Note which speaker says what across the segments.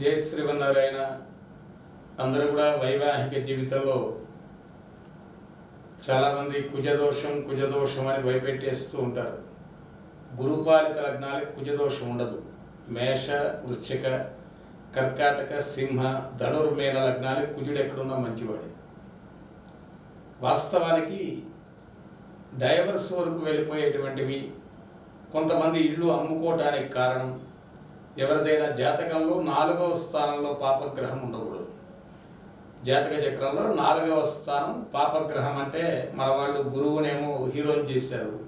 Speaker 1: జయ శ్రీవన్నారాయణ అందరూ కూడా వైవాహిక జీవితంలో చాలామంది కుజదోషం కుజదోషం అని భయపెట్టేస్తూ ఉంటారు. గురుపాలిత లగ్నాలకు కుజదోషం ఉండదు. మేష వృచ్చిక కర్కాటక సింహ ధనుర్మేన లగ్నాలకు కుజుడు ఎక్కడున్నా మంచివాడే. వాస్తవానికి డైవర్స్ వరకు వెళ్ళిపోయేటువంటివి కొంతమంది ఇళ్ళు అమ్ముకోవటానికి కారణం ఎవరిదైనా జాతకంలో నాలుగవ స్థానంలో పాపగ్రహం ఉండకూడదు. జాతక చక్రంలో నాలుగవ స్థానం పాపగ్రహం అంటే మన వాళ్ళు గురువునేమో హీరోని చేశారు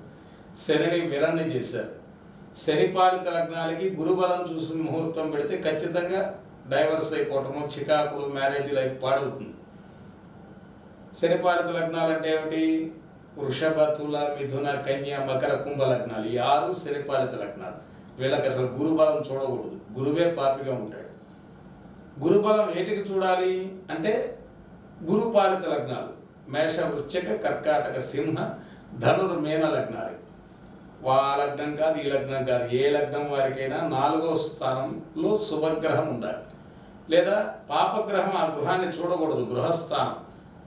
Speaker 1: శనిని విలన్ని చేశారు. శనిపాలిత లగ్నాలకి గురుబలం చూసి ముహూర్తం పెడితే ఖచ్చితంగా డైవర్స్ అయిపోవటము చికాకులు మ్యారేజ్ లైఫ్ పాడవుతుంది. శనిపాలిత లగ్నాలు అంటే ఏమిటి? వృషభ తుల మిథున కన్య మకర కుంభ లగ్నాలు. ఈ ఆరు శనిపాలిత లగ్నాలు. వీళ్ళకి అసలు గురుబలం చూడకూడదు. గురువే పాపిగా ఉంటాడు. గురుబలం ఏటికి చూడాలి అంటే గురుపాలిత లగ్నాలు. మేష వృశ్చిక కర్కాటక సింహ ధనుర్ మీన లగ్నాలు. వా లగ్నం కాదు ఈ లగ్నం కాదు. ఏ లగ్నం వారికైనా నాలుగో స్థానంలో శుభగ్రహం ఉండాలి. లేదా పాపగ్రహం ఆ గృహాన్ని చూడకూడదు గృహస్థానం.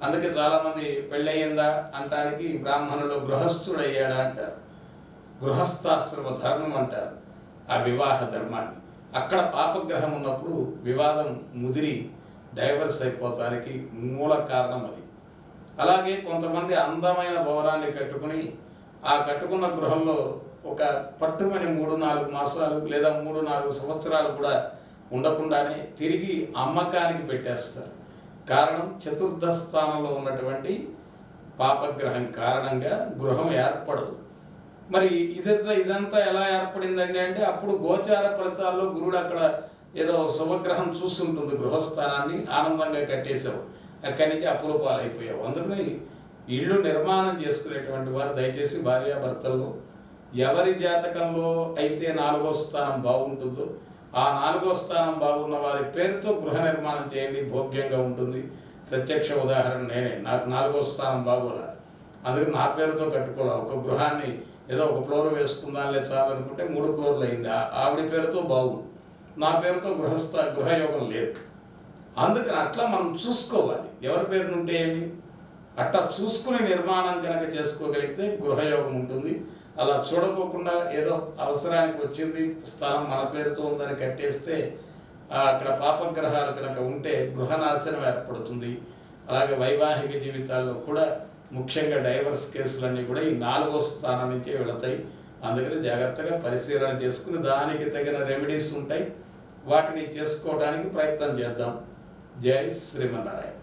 Speaker 1: అందుకే చాలామంది పెళ్ళయిందా అంటానికి బ్రాహ్మణులు గృహస్థుడయ్యాడా అంటారు. గృహస్థాశ్రమ ధర్మం అంటారు. ఆ వివాహ ధర్మాన్ని. అక్కడ పాపగ్రహం ఉన్నప్పుడు వివాదం ముదిరి డైవర్స్ అయిపోతానికి మూల కారణం అది. అలాగే కొంతమంది అందమైన భవనాన్ని కట్టుకుని ఆ కట్టుకున్న గృహంలో ఒక పట్టుమని మూడు నాలుగు మాసాలు లేదా మూడు నాలుగు సంవత్సరాలు కూడా ఉండకుండానే తిరిగి అమ్మకానికి పెట్టేస్తారు. కారణం చతుర్థ స్థానంలో ఉన్నటువంటి పాపగ్రహం కారణంగా గృహం ఏర్పడదు. మరి ఇదంతా ఇదంతా ఎలా ఏర్పడిందండి అంటే అప్పుడు గోచార ఫలితాల్లో గురుడు అక్కడ ఏదో శుభగ్రహం చూస్తుంటుంది గృహస్థానాన్ని ఆనందంగా కట్టేశావు అక్కడి నుంచి అప్పుల పాలైపోయావు అందుకని ఇల్లు నిర్మాణం చేసుకునేటువంటి వారు దయచేసి భార్యాభర్తలు ఎవరి జాతకంలో అయితే నాలుగో స్థానం బాగుంటుందో ఆ నాలుగో స్థానం బాగున్న వారి పేరుతో గృహ నిర్మాణం చేయండి భోగ్యంగా ఉంటుంది. ప్రత్యక్ష ఉదాహరణ నేనే. నాకు నాలుగో స్థానం బాగోలేదు. అందుకని నా పేరుతో కట్టుకోవాలి. ఒక గృహాన్ని ఏదో ఒక ఫ్లోర్ వేసుకుందాంలే చాలనుకుంటే మూడు ఫ్లోర్లు అయింది. ఆ- ఆవిడ పేరుతో బాగుంది. నా పేరుతో గృహస్థ గృహయోగం లేదు. అందుకని అట్లా మనం చూసుకోవాలి. ఎవరి పేరు నుంటే ఏమి? అట్లా చూసుకుని నిర్మాణం కనుక చేసుకోగలిగితే గృహయోగం ఉంటుంది. అలా చూడకోకుండా ఏదో అవసరానికి వచ్చింది స్థలం మన పేరుతో ఉందని కట్టేస్తే అక్కడ పాపగ్రహాలు కనుక ఉంటే గృహనాశనం ఏర్పడుతుంది. అలాగే వైవాహిక జీవితాల్లో కూడా ముఖ్యంగా డైవర్స్ కేసులన్నీ కూడా ఈ నాలుగో స్థానం నుంచే వెళతాయి. అందుకని జాగ్రత్తగా పరిశీలన చేసుకుని దానికి తగిన రెమెడీస్ ఉంటాయి. వాటిని చేసుకోవడానికి ప్రయత్నం చేద్దాం. జై శ్రీమన్నారాయణ.